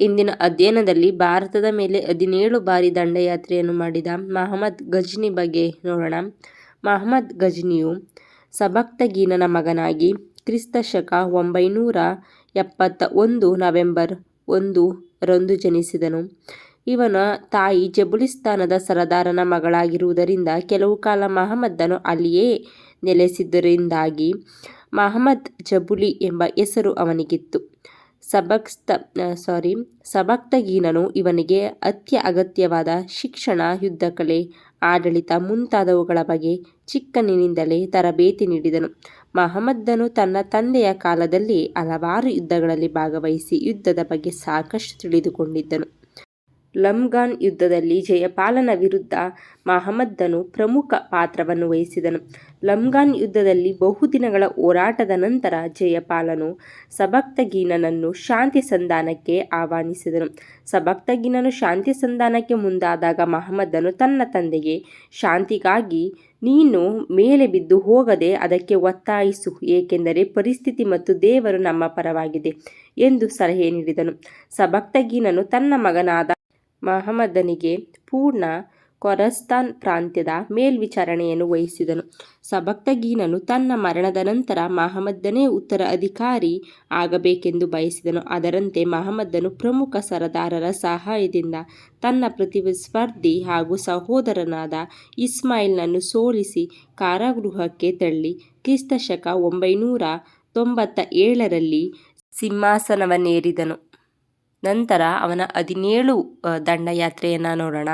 ಇಂದಿನ ಅಧ್ಯಯನದಲ್ಲಿ ಭಾರತದ ಮೇಲೆ ಹದಿನೇಳು ಬಾರಿ ದಂಡಯಾತ್ರೆಯನ್ನು ಮಾಡಿದ ಮಹಮ್ಮದ್ ಗಜ್ನಿ ಬಗ್ಗೆ ನೋಡೋಣ ಮಹಮ್ಮದ್ ಗಜ್ನಿಯು ಸಬಕ್ತಗೀನನ ಮಗನಾಗಿ ಕ್ರಿಸ್ತ ಶಕ ಒಂಬೈನೂರ ಎಪ್ಪತ್ತ ಒಂದು ನವೆಂಬರ್ ಒಂದು ರಂದು ಜನಿಸಿದನು. ಇವನ ತಾಯಿ ಜಬುಲಿಸ್ತಾನದ ಸರದಾರನ ಮಗಳಾಗಿರುವುದರಿಂದ ಕೆಲವು ಕಾಲ ಮಹಮ್ಮದನು ಅಲ್ಲಿಯೇ ನೆಲೆಸಿದ್ದರಿಂದಾಗಿ ಮಹಮ್ಮದ್ ಜಬುಲಿ ಎಂಬ ಹೆಸರು ಅವನಿಗಿತ್ತು. ಸಬಕ್ತ ಸಾರಿ ಸಬಕ್ತಗೀನನು ಇವನಿಗೆ ಅತ್ಯ ಅಗತ್ಯವಾದ ಶಿಕ್ಷಣ ಯುದ್ಧಕಲೆ ಆಡಳಿತ ಮುಂತಾದವುಗಳ ಬಗ್ಗೆ ಚಿಕ್ಕನಿನಿಂದಲೇ ತರಬೇತಿ ನೀಡಿದನು. ಮಹಮ್ಮದ್ದನು ತನ್ನ ತಂದೆಯ ಕಾಲದಲ್ಲಿ ಹಲವಾರು ಯುದ್ಧಗಳಲ್ಲಿ ಭಾಗವಹಿಸಿ ಯುದ್ಧದ ಬಗ್ಗೆ ಸಾಕಷ್ಟು ತಿಳಿದುಕೊಂಡಿದ್ದನು. ಲಮ್ಗಾನ್ ಯುದ್ಧದಲ್ಲಿ ಜಯಪಾಲನ ವಿರುದ್ಧ ಮಹಮ್ಮದನು ಪ್ರಮುಖ ಪಾತ್ರವನ್ನು ವಹಿಸಿದನು. ಲಮ್ಗಾನ್ ಯುದ್ಧದಲ್ಲಿ ಬಹುದಿನಗಳ ಹೋರಾಟದ ನಂತರ ಜಯಪಾಲನು ಸಬಕ್ತಗೀನನನ್ನು ಶಾಂತಿ ಸಂಧಾನಕ್ಕೆ ಆಹ್ವಾನಿಸಿದನು. ಸಬಕ್ತಗೀನನು ಶಾಂತಿ ಸಂಧಾನಕ್ಕೆ ಮುಂದಾದಾಗ ಮಹಮ್ಮದನು ತನ್ನ ತಂದೆಗೆ ಶಾಂತಿಗಾಗಿ, ನೀನು ಮೇಲೆ ಬಿದ್ದು ಹೋಗದೆ ಅದಕ್ಕೆ ಒತ್ತಾಯಿಸು, ಏಕೆಂದರೆ ಪರಿಸ್ಥಿತಿ ಮತ್ತು ದೇವರು ನಮ್ಮ ಪರವಾಗಿದೆ ಎಂದು ಸಲಹೆ ನೀಡಿದನು. ಸಬಕ್ತಗೀನನು ತನ್ನ ಮಗನಾದ ಮಹಮ್ಮದನಿಗೆ ಪೂರ್ಣ ಖೊರಸ್ತಾನ್ ಪ್ರಾಂತ್ಯದ ಮೇಲ್ವಿಚಾರಣೆಯನ್ನು ವಹಿಸಿದನು. ಸಬಕ್ತಗೀನನು ತನ್ನ ಮರಣದ ನಂತರ ಮಹಮ್ಮದನೇ ಉತ್ತರಾಧಿಕಾರಿ ಆಗಬೇಕೆಂದು ಬಯಸಿದನು. ಅದರಂತೆ ಮಹಮ್ಮದನು ಪ್ರಮುಖ ಸರದಾರರ ಸಹಾಯದಿಂದ ತನ್ನ ಪ್ರತಿಸ್ಪರ್ಧಿ ಹಾಗೂ ಸಹೋದರನಾದ ಇಸ್ಮಾಯಿಲ್ನನ್ನು ಸೋಲಿಸಿ ಕಾರಾಗೃಹಕ್ಕೆ ತಳ್ಳಿ ಕ್ರಿಸ್ತ ಶಕ ಒಂಬೈನೂರ ತೊಂಬತ್ತ ಏಳರಲ್ಲಿ ಸಿಂಹಾಸನವನ್ನೇರಿದನು. ನಂತರ ಅವನ ಹದಿನೇಳು ದಂಡಯಾತ್ರೆಯನ್ನು ನೋಡೋಣ.